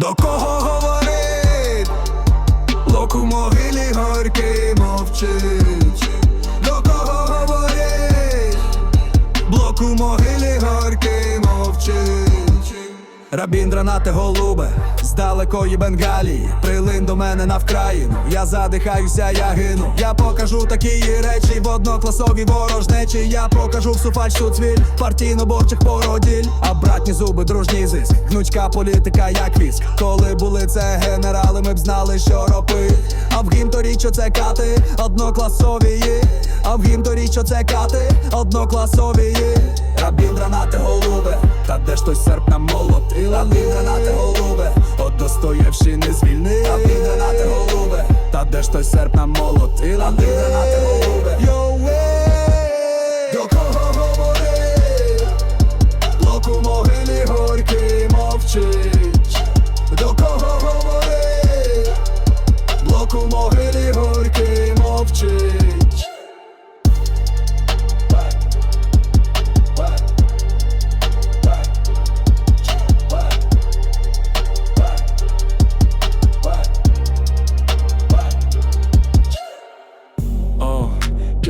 До кого говорить? Лок у могилі горький мовчить. Рабіндранати голубе з далекої Бенгалії. Прилин до мене на вкраїну. Я задихаюся, я гину. Я покажу такі речі в однокласовій ворожнечі. Я покажу в суфальцю цвіль партійно-борчих породіль. А братні зуби, дружній зиск Гнучка політика, як віск. Коли були це генерали, ми б знали, що робить А в гімторі, що це кати, однокласові. А в гімторі, що це кати, однокласові. Рабін гранати голубе, та де ж той серп на той серп на Дивна на рабін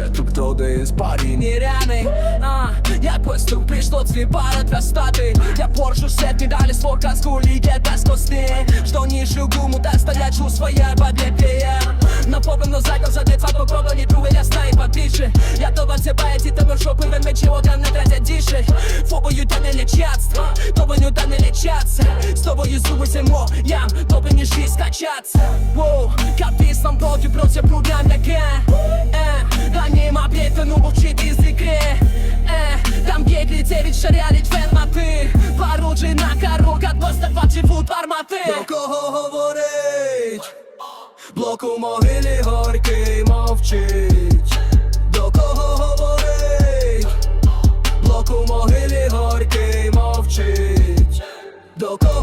get up to this party нереальный а, Як поступиш, то твій пара для стати. Я поржу сет медали свой каску ліге без кости. Что ниже гуму, так стоять у своє баблепіє Наповнено зайком за детва поковані друге я знаю потише Я до вас себе дітами шопи ви мечі один не третя діше Фобою та не лечаться, тобою та не лечаться З тобою зуби зимо, ям, тобі не жизнь качаться Воу, капіс нам проти проти програм яке відшаряліть фермати Поруджена карука, 220 фут армати До кого говорить? Блок у могилі горький мовчить До кого говорить? Блок у могилі горький мовчить До кого